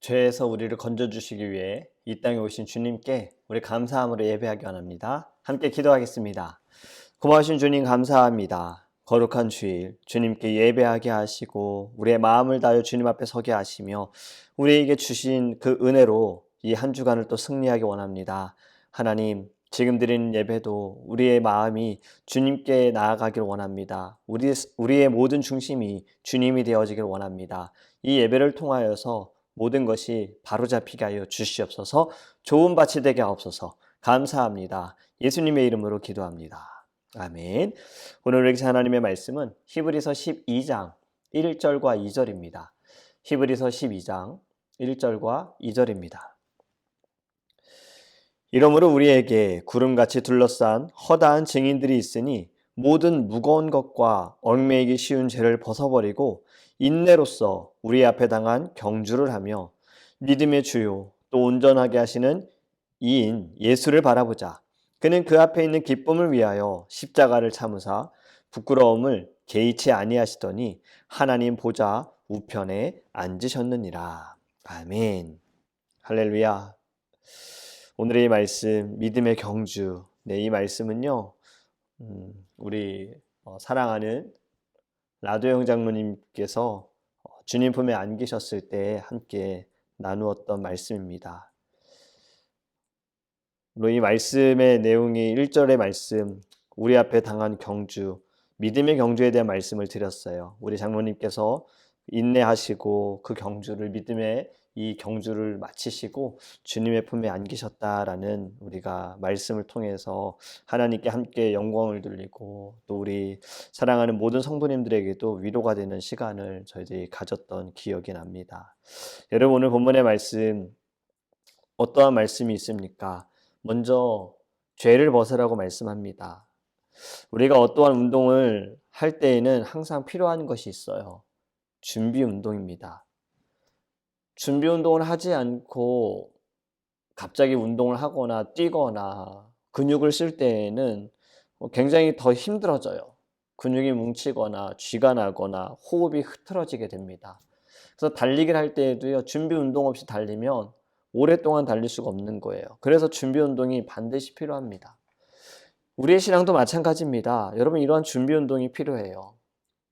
죄에서 우리를 건져주시기 위해 이 땅에 오신 주님께 우리 감사함으로 예배하기 원합니다. 함께 기도하겠습니다. 고마우신 주님 감사합니다. 거룩한 주일 주님께 예배하게 하시고 우리의 마음을 다하여 주님 앞에 서게 하시며 우리에게 주신 그 은혜로 이 한 주간을 또 승리하기 원합니다. 하나님 지금 드리는 예배도 우리의 마음이 주님께 나아가길 원합니다. 우리, 우리의 모든 중심이 주님이 되어지길 원합니다. 이 예배를 통하여서 모든 것이 바로잡히게 하여 주시옵소서 좋은 밭이 되게 하옵소서 감사합니다. 예수님의 이름으로 기도합니다. 아멘. 오늘 우리에게 하나님의 말씀은 히브리서 12장 1절과 2절입니다. 히브리서 12장 1절과 2절입니다. 이러므로 우리에게 구름같이 둘러싼 허다한 증인들이 있으니 모든 무거운 것과 얽매이기 쉬운 죄를 벗어버리고 인내로서 우리 앞에 당한 경주를 하며 믿음의 주요 또 온전하게 하시는 이인 예수를 바라보자. 그는 그 앞에 있는 기쁨을 위하여 십자가를 참으사 부끄러움을 개의치 아니하시더니 하나님 보좌 우편에 앉으셨느니라. 아멘. 할렐루야. 오늘의 이 말씀 믿음의 경주. 네, 이 말씀은요. 음, 우리 어, 사랑하는 라도영 장로님께서 어, 주님 품에 안기셨을 때 함께 나누었던 말씀입니다. 이 말씀의 내용이 1절의 말씀, 우리 앞에 당한 경주, 믿음의 경주에 대한 말씀을 드렸어요. 우리 장로님께서 인내하시고 그 경주를 믿음의 이 경주를 마치시고 주님의 품에 안기셨다라는 우리가 말씀을 통해서 하나님께 함께 영광을 돌리고 또 우리 사랑하는 모든 성도님들에게도 위로가 되는 시간을 저희들이 가졌던 기억이 납니다. 여러분 오늘 본문의 말씀 어떠한 말씀이 있습니까? 먼저 죄를 벗으라고 말씀합니다. 우리가 어떠한 운동을 할 때에는 항상 필요한 것이 있어요. 준비 운동입니다. 준비 운동을 하지 않고 갑자기 운동을 하거나 뛰거나 근육을 쓸 때에는 굉장히 더 힘들어져요. 근육이 뭉치거나 쥐가 나거나 호흡이 흐트러지게 됩니다. 그래서 달리기를 할 때에도요, 준비 운동 없이 달리면 오랫동안 달릴 수가 없는 거예요. 그래서 준비 운동이 반드시 필요합니다. 우리의 신앙도 마찬가지입니다. 여러분, 이러한 준비 운동이 필요해요.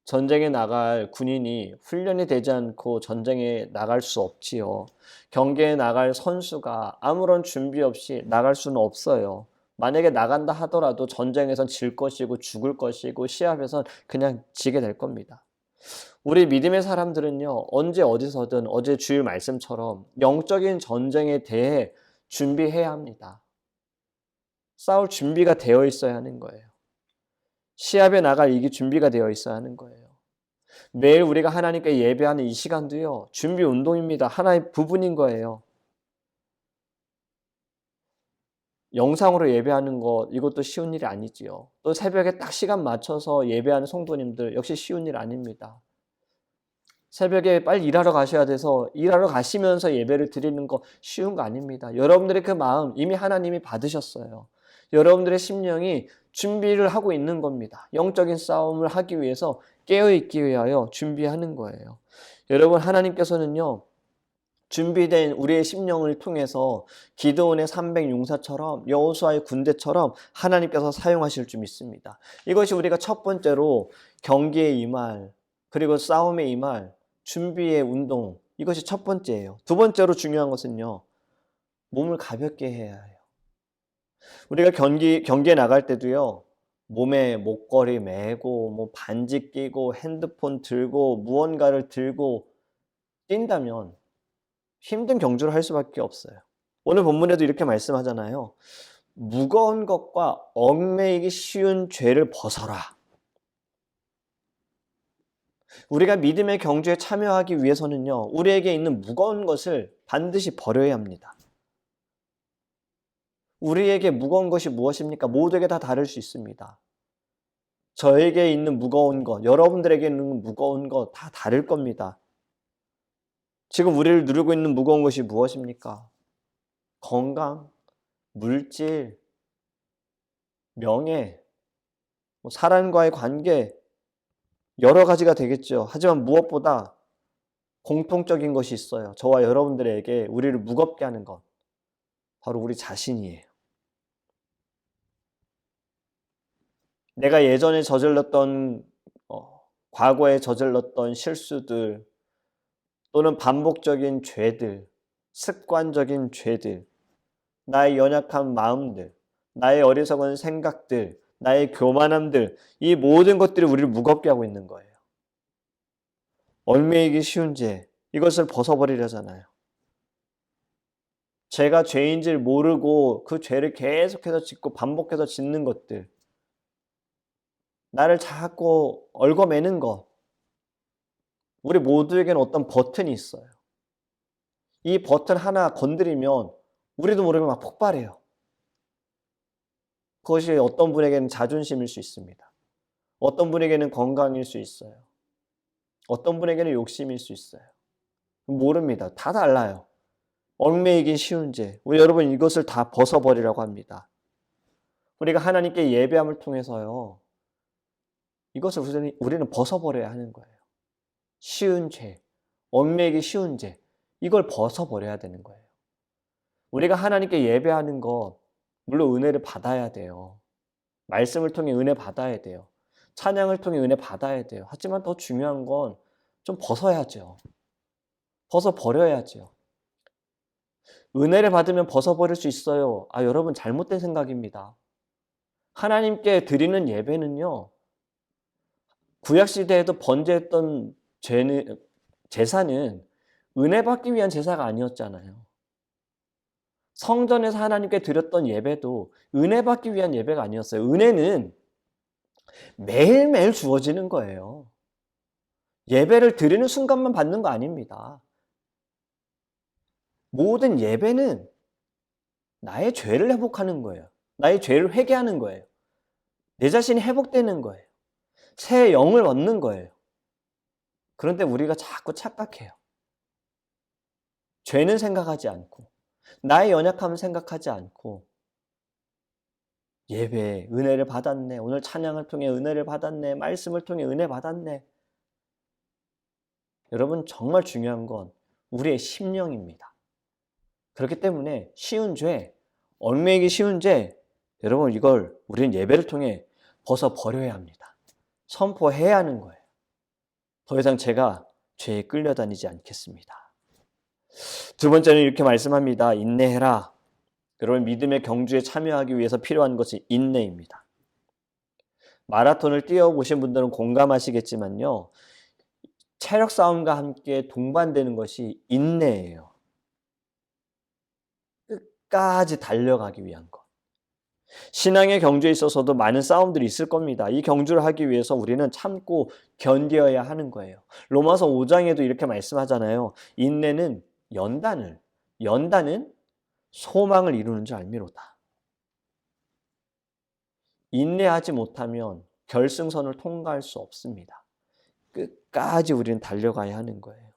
전쟁에 나갈 군인이 훈련이 되지 않고 전쟁에 나갈 수 없지요. 경기에 나갈 선수가 아무런 준비 없이 나갈 수는 없어요. 만약에 나간다 하더라도 전쟁에선 질 것이고 죽을 것이고 시합에선 그냥 지게 될 겁니다. 우리 믿음의 사람들은요, 언제 어디서든 어제 주일 말씀처럼 영적인 전쟁에 대해 준비해야 합니다. 싸울 준비가 되어 있어야 하는 거예요. 시합에 나갈 이게 준비가 되어 있어야 하는 거예요. 매일 우리가 하나님께 예배하는 이 시간도요, 준비 운동입니다. 하나의 부분인 거예요. 영상으로 예배하는 것, 이것도 쉬운 일이 아니지요. 또 새벽에 딱 시간 맞춰서 예배하는 성도님들, 역시 쉬운 일 아닙니다. 새벽에 빨리 일하러 가셔야 돼서 일하러 가시면서 예배를 드리는 거 쉬운 거 아닙니다. 여러분들의 그 마음 이미 하나님이 받으셨어요. 여러분들의 심령이 준비를 하고 있는 겁니다. 영적인 싸움을 하기 위해서 깨어있기 위하여 준비하는 거예요. 여러분, 하나님께서는요, 준비된 우리의 심령을 통해서 기도원의 300용사처럼 여호수아의 군대처럼 하나님께서 사용하실 줄 믿습니다. 이것이 우리가 첫 번째로 경기에 임할 그리고 싸움에 임할 준비의 운동 이것이 첫 번째예요. 두 번째로 중요한 것은요. 몸을 가볍게 해야 해요. 우리가 경기 경기에 나갈 때도요. 몸에 목걸이 매고 뭐 반지 끼고 핸드폰 들고 무언가를 들고 뛴다면 힘든 경주를 할 수밖에 없어요. 오늘 본문에도 이렇게 말씀하잖아요. 무거운 것과 얽매이기 쉬운 죄를 벗어라. 우리가 믿음의 경주에 참여하기 위해서는요, 우리에게 있는 무거운 것을 반드시 버려야 합니다. 우리에게 무거운 것이 무엇입니까? 모두에게 다 다를 수 있습니다. 저에게 있는 무거운 것, 여러분들에게 있는 무거운 것 다 다를 겁니다. 지금 우리를 누르고 있는 무거운 것이 무엇입니까? 건강, 물질, 명예, 뭐 사람과의 관계, 여러 가지가 되겠죠. 하지만 무엇보다 공통적인 것이 있어요. 저와 여러분들에게 우리를 무겁게 하는 것. 바로 우리 자신이에요. 내가 예전에 저질렀던, 어, 과거에 저질렀던 실수들, 또는 반복적인 죄들, 습관적인 죄들, 나의 연약한 마음들, 나의 어리석은 생각들, 나의 교만함들, 이 모든 것들이 우리를 무겁게 하고 있는 거예요. 얽매이기 쉬운 죄, 이것을 벗어버리려잖아요. 죄가 죄인 줄 모르고 그 죄를 계속해서 짓고 반복해서 짓는 것들, 나를 자꾸 얽어매는 것, 우리 모두에게는 어떤 버튼이 있어요. 이 버튼 하나 건드리면 우리도 모르게 막 폭발해요. 그것이 어떤 분에게는 자존심일 수 있습니다. 어떤 분에게는 건강일 수 있어요. 어떤 분에게는 욕심일 수 있어요. 모릅니다. 다 달라요. 얽매이기 쉬운 죄. 우리 여러분 이것을 다 벗어버리라고 합니다. 우리가 하나님께 예배함을 통해서요. 이것을 우리는, 우리는 벗어버려야 하는 거예요. 쉬운 죄, 얽매이기 쉬운 죄. 이걸 벗어버려야 되는 거예요. 우리가 하나님께 예배하는 것, 물론 은혜를 받아야 돼요. 말씀을 통해 은혜 받아야 돼요. 찬양을 통해 은혜 받아야 돼요. 하지만 더 중요한 건 좀 벗어야죠. 벗어 버려야죠. 은혜를 받으면 벗어버릴 수 있어요. 아, 여러분 잘못된 생각입니다. 하나님께 드리는 예배는요, 구약 시대에도 번제했던 죄는, 제사는 은혜 받기 위한 제사가 아니었잖아요. 성전에서 하나님께 드렸던 예배도 은혜 받기 위한 예배가 아니었어요. 은혜는 매일매일 주어지는 거예요. 예배를 드리는 순간만 받는 거 아닙니다. 모든 예배는 나의 죄를 회복하는 거예요. 나의 죄를 회개하는 거예요. 내 자신이 회복되는 거예요. 새 영을 얻는 거예요. 그런데 우리가 자꾸 착각해요. 죄는 생각하지 않고, 나의 연약함을 생각하지 않고, 예배, 은혜를 받았네. 오늘 찬양을 통해 은혜를 받았네. 말씀을 통해 은혜 받았네. 여러분, 정말 중요한 건 우리의 심령입니다. 그렇기 때문에 쉬운 죄, 얽매이기 쉬운 죄, 여러분 이걸 우리는 예배를 통해 벗어 버려야 합니다. 선포해야 하는 거예요. 더 이상 제가 죄에 끌려다니지 않겠습니다. 두 번째는 이렇게 말씀합니다. 인내해라. 여러분 믿음의 경주에 참여하기 위해서 필요한 것이 인내입니다. 마라톤을 뛰어보신 분들은 공감하시겠지만요. 체력 싸움과 함께 동반되는 것이 인내예요. 끝까지 달려가기 위한 것. 신앙의 경주에 있어서도 많은 싸움들이 있을 겁니다. 이 경주를 하기 위해서 우리는 참고 견뎌야 하는 거예요. 로마서 5장에도 이렇게 말씀하잖아요. 인내는 연단을, 연단은 소망을 이루는 줄 알미로다. 인내하지 못하면 결승선을 통과할 수 없습니다. 끝까지 우리는 달려가야 하는 거예요.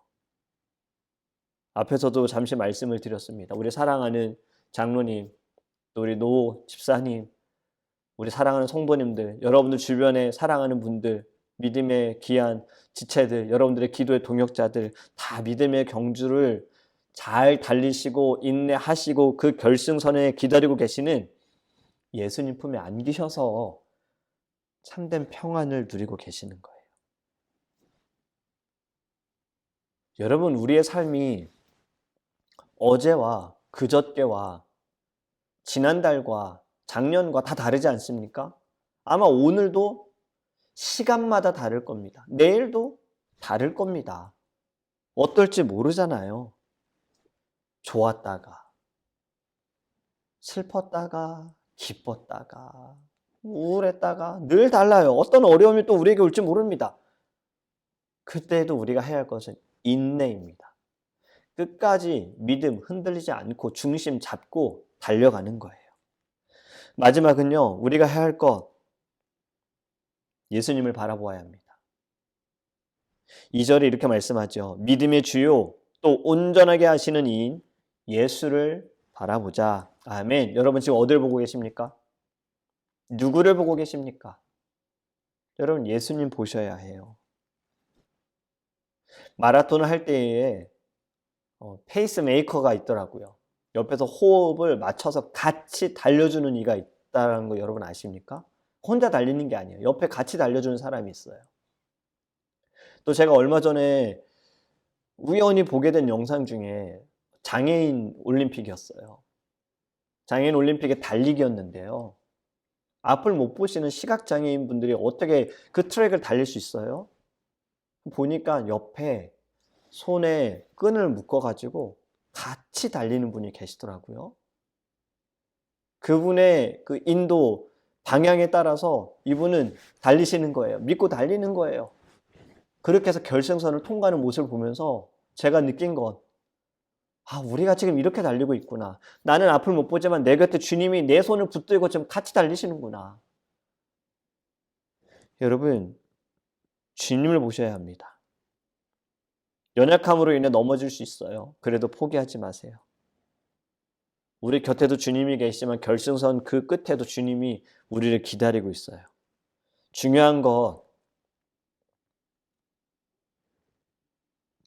앞에서도 잠시 말씀을 드렸습니다. 우리 사랑하는 장로님, 또 우리 노 집사님, 우리 사랑하는 성도님들, 여러분들 주변에 사랑하는 분들, 믿음의 귀한 지체들, 여러분들의 기도의 동역자들, 다 믿음의 경주를 잘 달리시고 인내하시고 그 결승선에 기다리고 계시는 예수님 품에 안기셔서 참된 평안을 누리고 계시는 거예요. 여러분, 우리의 삶이 어제와 그저께와 지난달과 작년과 다 다르지 않습니까? 아마 오늘도 시간마다 다를 겁니다. 내일도 다를 겁니다. 어떨지 모르잖아요. 좋았다가, 슬펐다가, 기뻤다가, 우울했다가 늘 달라요. 어떤 어려움이 또 우리에게 올지 모릅니다. 그때도 우리가 해야 할 것은 인내입니다. 끝까지 믿음 흔들리지 않고 중심 잡고 달려가는 거예요. 마지막은요, 우리가 해야 할 것, 예수님을 바라보아야 합니다. 2절에 이렇게 말씀하죠. 믿음의 주요, 또 온전하게 하시는 이인 예수를 바라보자. 아멘. 여러분 지금 어딜 보고 계십니까? 누구를 보고 계십니까? 여러분 예수님 보셔야 해요. 마라톤을 할 때에 어, 페이스메이커가 있더라고요. 옆에서 호흡을 맞춰서 같이 달려주는 이가 있다는 거 여러분 아십니까? 혼자 달리는 게 아니에요. 옆에 같이 달려주는 사람이 있어요. 또 제가 얼마 전에 우연히 보게 된 영상 중에 장애인 올림픽이었어요. 장애인 올림픽의 달리기였는데요. 앞을 못 보시는 시각장애인 분들이 어떻게 그 트랙을 달릴 수 있어요? 보니까 옆에 손에 끈을 묶어가지고 같이 달리는 분이 계시더라고요. 그분의 그 인도 방향에 따라서 이분은 달리시는 거예요. 믿고 달리는 거예요. 그렇게 해서 결승선을 통과하는 모습을 보면서 제가 느낀 건, 아, 우리가 지금 이렇게 달리고 있구나. 나는 앞을 못 보지만 내 곁에 주님이 내 손을 붙들고 지금 같이 달리시는구나. 여러분, 주님을 보셔야 합니다. 연약함으로 인해 넘어질 수 있어요. 그래도 포기하지 마세요. 우리 곁에도 주님이 계시지만 결승선 그 끝에도 주님이 우리를 기다리고 있어요. 중요한 것,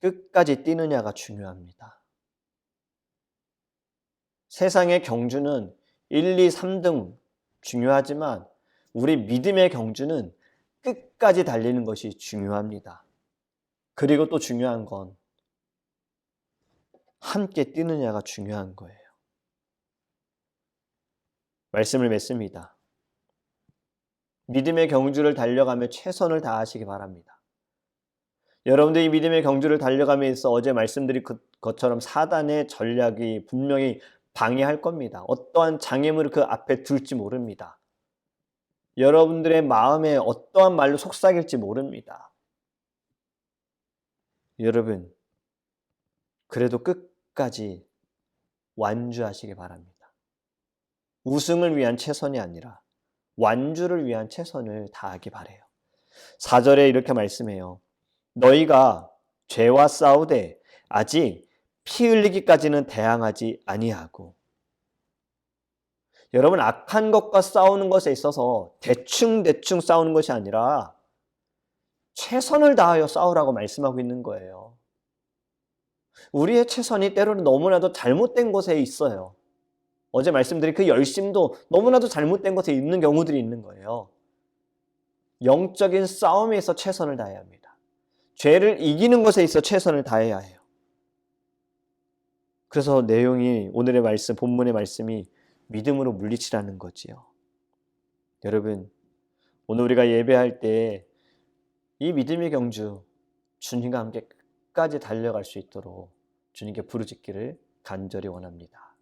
끝까지 뛰느냐가 중요합니다. 세상의 경주는 1, 2, 3등 중요하지만 우리 믿음의 경주는 끝까지 달리는 것이 중요합니다. 그리고 또 중요한 건 함께 뛰느냐가 중요한 거예요. 말씀을 맺습니다. 믿음의 경주를 달려가며 최선을 다하시기 바랍니다. 여러분들이 믿음의 경주를 달려감에 있어 어제 말씀드린 그 것처럼 사단의 전략이 분명히 방해할 겁니다. 어떠한 장애물을 그 앞에 둘지 모릅니다. 여러분들의 마음에 어떠한 말로 속삭일지 모릅니다. 여러분, 그래도 끝까지 완주하시기 바랍니다. 우승을 위한 최선이 아니라 완주를 위한 최선을 다하기 바래요. 4절에 이렇게 말씀해요. 너희가 죄와 싸우되 아직 피 흘리기까지는 대항하지 아니하고 여러분 악한 것과 싸우는 것에 있어서 대충 대충 싸우는 것이 아니라 최선을 다하여 싸우라고 말씀하고 있는 거예요. 우리의 최선이 때로는 너무나도 잘못된 곳에 있어요. 어제 말씀드린 그 열심도 너무나도 잘못된 곳에 있는 경우들이 있는 거예요. 영적인 싸움에서 최선을 다해야 합니다. 죄를 이기는 것에 있어 최선을 다해야 해요. 그래서 내용이 오늘의 말씀, 본문의 말씀이 믿음으로 물리치라는 거지요. 여러분, 오늘 우리가 예배할 때 이 믿음의 경주 주님과 함께 끝까지 달려갈 수 있도록 주님께 부르짖기를 간절히 원합니다.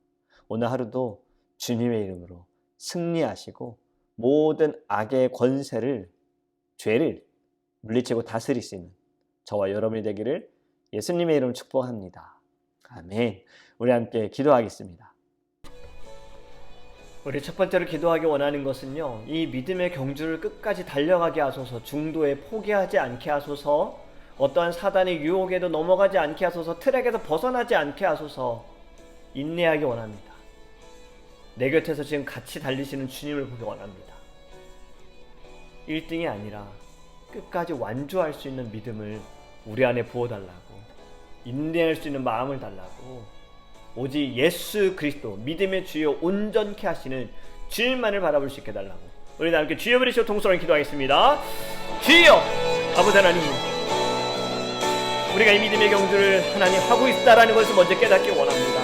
오늘 하루도 주님의 이름으로 승리하시고 모든 악의 권세를 죄를 물리치고 다스릴 수 있는 저와 여러분이 되기를 예수님의 이름으로 축복합니다. 아멘. 우리 함께 기도하겠습니다. 우리 첫 번째로 기도하기 원하는 것은요, 이 믿음의 경주를 끝까지 달려가게 하소서, 중도에 포기하지 않게 하소서, 어떠한 사단의 유혹에도 넘어가지 않게 하소서, 트랙에서 벗어나지 않게 하소서, 인내하기 원합니다. 내 곁에서 지금 같이 달리시는 주님을 보기 원합니다. 1등이 아니라 끝까지 완주할 수 있는 믿음을 우리 안에 부어달라고, 인내할 수 있는 마음을 달라고, 오직 예수 그리스도 믿음의 주요 온전케 하시는 주님만을 바라볼 수 있게 해달라고. 우리 다 함께 주여 부르시고 통솔한 기도하겠습니다. 주여 아버지 하나님 우리가 이 믿음의 경주를 하나님 하고 있다라는 것을 먼저 깨닫기 원합니다.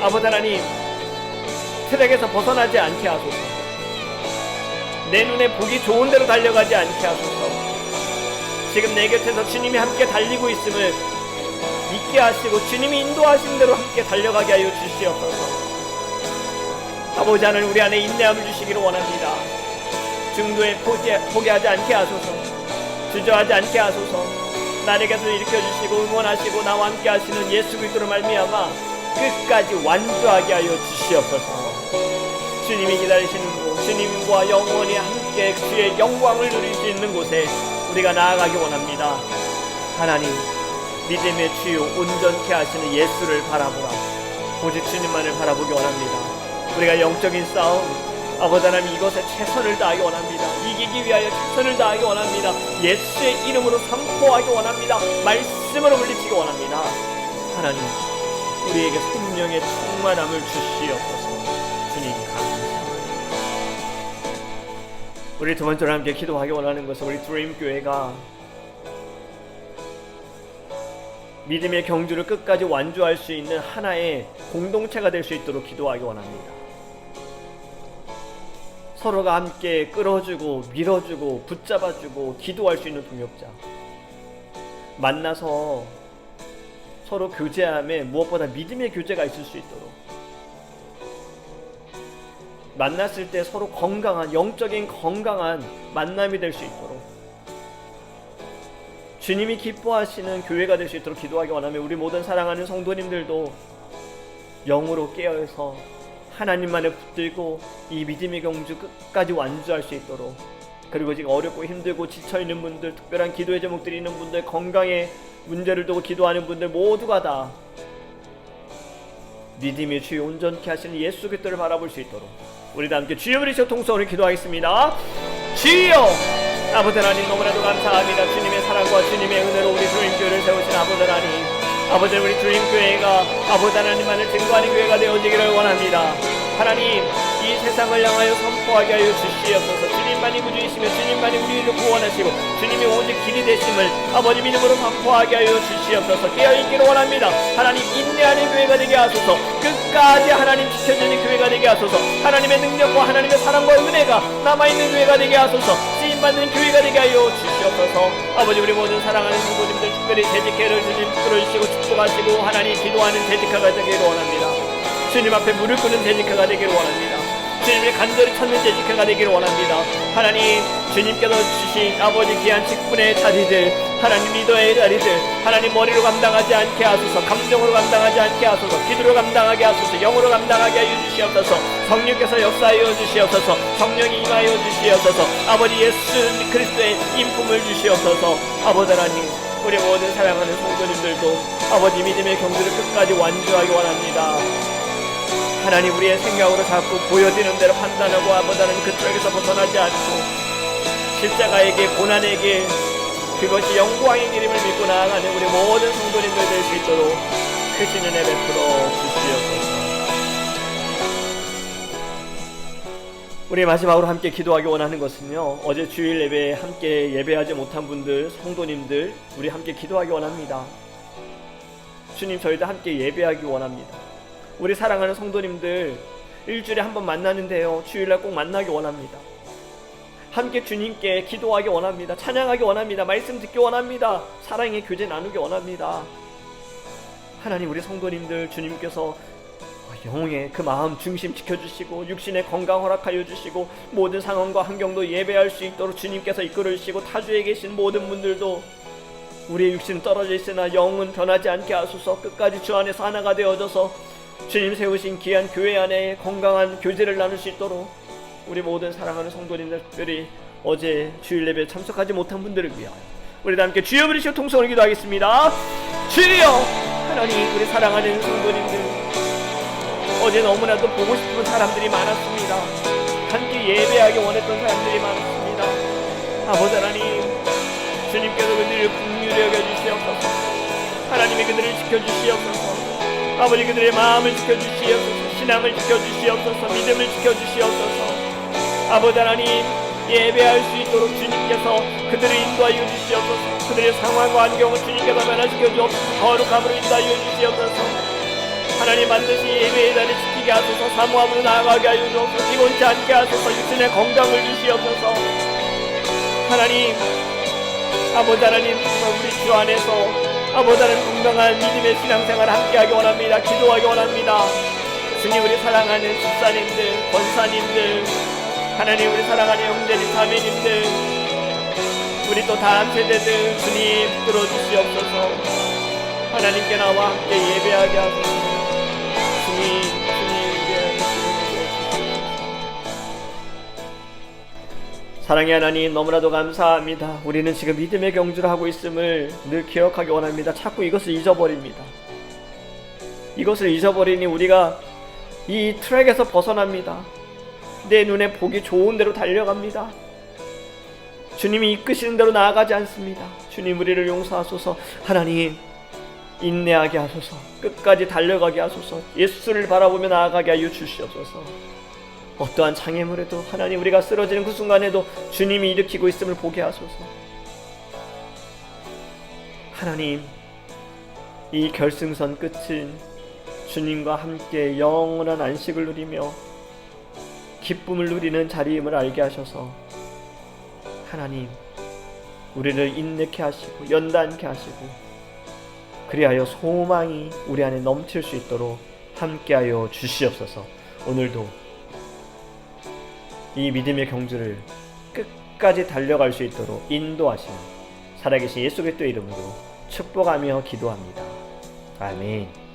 아버지 하나님 트랙에서 벗어나지 않게 하소서. 내 눈에 보기 좋은 대로 달려가지 않게 하소서. 지금 내 곁에서 주님이 함께 달리고 있음을 믿게 하시고 주님이 인도하신 대로 함께 달려가게 하여 주시옵소서. 아버지 하나님 우리 안에 인내함을 주시기를 원합니다. 중도에 포기, 포기하지 않게 하소서. 주저하지 않게 하소서. 나에게서 일으켜 주시고 응원하시고 나와 함께 하시는 예수 그리스도로 말미암아 끝까지 완주하게 하여 주시옵소서. 주님이 기다리시는 곳, 주님과 영원히 함께 주의 영광을 누릴 수 있는 곳에 우리가 나아가기 원합니다. 하나님 믿음의 주요 온전케 하시는 예수를 바라보라. 오직 주님만을 바라보기 원합니다. 우리가 영적인 싸움, 아버지 하나님 이것에 최선을 다하기 원합니다. 이기기 위하여 최선을 다하기 원합니다. 예수의 이름으로 선포하기 원합니다. 말씀으로 물리치기 원합니다. 하나님 우리에게 성령의 충만함을 주시옵소서. 주님 감사합니다. 우리 두 번째로 함께 기도하기 원하는 것은 우리 드림 교회가 믿음의 경주를 끝까지 완주할 수 있는 하나의 공동체가 될 수 있도록 기도하기 원합니다. 서로가 함께 끌어주고 밀어주고 붙잡아주고 기도할 수 있는 동역자. 만나서 서로 교제함에 무엇보다 믿음의 교제가 있을 수 있도록 만났을 때 서로 건강한 영적인 건강한 만남이 될 수 있도록 주님이 기뻐하시는 교회가 될 수 있도록 기도하기 원하며 우리 모든 사랑하는 성도님들도 영으로 깨어서 하나님만을 붙들고 이 믿음의 경주 끝까지 완주할 수 있도록 그리고 지금 어렵고 힘들고 지쳐 있는 분들, 특별한 기도의 제목들이 있는 분들, 건강에 문제를 두고 기도하는 분들 모두가 다 믿음의 주여 온전케 하시는 예수 그리스도를 바라볼 수 있도록 우리 다 함께 주여 그리스도 통성으로 기도하겠습니다. 주여 아버지 하나님 너무나도 감사합니다. 주님의 사랑과 주님의 은혜로 우리 주님교회를 세우신 아버지 하나님 아버지 우리 주님교회가 아버지 하나님만을 증거하는 교회가 되어지기를 원합니다. 하나님 이 세상을 향하여 선포하게 하여 주시옵소서. 주님만이 구주이시며 주님만이 우리를 구원하시고 주님이 오직 길이 되심을 아버지 이름으로 선포하게 하여 주시옵소서. 깨어있기를 원합니다. 하나님 인내하는 교회가 되게 하소서. 끝까지 하나님 지켜주는 교회가 되게 하소서. 하나님의 능력과 하나님의 사랑과 은혜가 남아있는 교회가 되게 하소서. 쓰임받는 교회가 되게 하여 주시옵소서. 아버지 우리 모든 사랑하는 성도님들 특별히 재직회를 주님 끌어주시고 축복하시고 하나님 기도하는 재직회가 되기를 원합니다. 주님 앞에 무릎 꿇는 재직회가 되기를 원합니다. 주님의 간절히 찾는 재직회가 되기를 원합니다. 하나님 주님께서 주신 아버지 귀한 직분의 자리들 하나님 리더의 자리들 하나님 머리로 감당하지 않게 하소서 감정으로 감당하지 않게 하소서 기도로 감당하게 하소서 영으로 감당하게 하여 주시옵소서 성령께서 역사하여 주시옵소서 성령이 임하여 주시옵소서 아버지 예수 그리스도의 인품을 주시옵소서 아버지 하나님 우리 모든 사랑하는 성도님들도 아버지 믿음의 경주를 끝까지 완주하기 원합니다. 하나님 우리의 생각으로 자꾸 보여지는 대로 판단하고 아버다는 그 트랙에서 벗어나지 않고 고난의 길 그것이 영광의 길임을 믿고 나아가는 우리 모든 성도님들 될 수 있도록 크신 은혜 베풀어 주시옵소서. 우리 마지막으로 함께 기도하기 원하는 것은요 어제 주일 예배에 함께 예배하지 못한 분들 성도님들 우리 함께 기도하기 원합니다. 주님 저희도 함께 예배하기 원합니다 우리 사랑하는 성도님들 일주일에 한 번 만나는데요. 주일날 꼭 만나기 원합니다. 함께 주님께 기도하기 원합니다. 찬양하기 원합니다. 말씀 듣기 원합니다. 사랑의 교제 나누기 원합니다. 하나님 우리 성도님들 주님께서 영의 그 마음 중심 지켜주시고 육신의 건강 허락하여 주시고 모든 상황과 환경도 예배할 수 있도록 주님께서 이끌으시고 타주에 계신 모든 분들도 우리의 육신은 떨어져 있으나 영은 변하지 않게 하소서 끝까지 주 안에서 하나가 되어져서 주님 세우신 귀한 교회 안에 건강한 교제를 나눌 수 있도록 우리 모든 사랑하는 성도님들 특별히 어제 주일 예배 참석하지 못한 분들을 위하여 우리 다 함께 주여 부르시고 통성을 기도하겠습니다. 주여 하나님 우리 사랑하는 성도님들 어제 너무나도 보고 싶은 사람들이 많았습니다. 함께 예배하기 원했던 사람들이 많았습니다. 아버지 하나님 주님께서 그들을 긍휼히 여겨주시옵소서. 하나님이 그들을 지켜주시옵소서 아버지 그들의 마음을 지켜주시옵소서. 신앙을 지켜주시옵소서. 믿음을 지켜주시옵소서. 아버지 하나님 예배할 수 있도록 주님께서 그들을 인도하여 주시옵소서. 그들의 상황과 환경을 주님께서 변화시켜 주옵소서 거룩함으로 인도하여 주시옵소서. 하나님 반드시 예배의 자리 지키게 하소서. 사모함으로 나아가게 하여 주옵소서. 피곤치 않게 하소서. 육신의 건강을 주시옵소서. 하나님 아버지 하나님 우리 주 안에서 아버지는 건강한 믿음의 신앙생활을 함께하기 원합니다. 기도하기 원합니다. 주님 우리 사랑하는 집사님들, 권사님들, 하나님 우리 사랑하는 형제님, 자매님들, 우리 또 다음 세대들 주님 들어주시옵소서. 하나님께 나와 함께 예배하게 하소서. 주님 사랑의 하나님 너무나도 감사합니다. 우리는 지금 믿음의 경주를 하고 있음을 늘 기억하기 원합니다. 자꾸 이것을 잊어버립니다. 이것을 잊어버리니 우리가 이 트랙에서 벗어납니다. 내 눈에 보기 좋은 대로 달려갑니다. 주님이 이끄시는 대로 나아가지 않습니다. 주님 우리를 용서하소서. 하나님 인내하게 하소서. 끝까지 달려가게 하소서. 예수를 바라보며 나아가게 하여 주시옵소서. 어떠한 장애물에도 하나님 우리가 쓰러지는 그 순간에도 주님이 일으키고 있음을 보게 하소서. 하나님 이 결승선 끝은 주님과 함께 영원한 안식을 누리며 기쁨을 누리는 자리임을 알게 하셔서 하나님 우리를 인내케 하시고 연단케 하시고 그리하여 소망이 우리 안에 넘칠 수 있도록 함께하여 주시옵소서. 오늘도 이 믿음의 경주를 끝까지 달려갈 수 있도록 인도하시는 살아계신 예수 그리스도의 이름으로 축복하며 기도합니다. 아멘.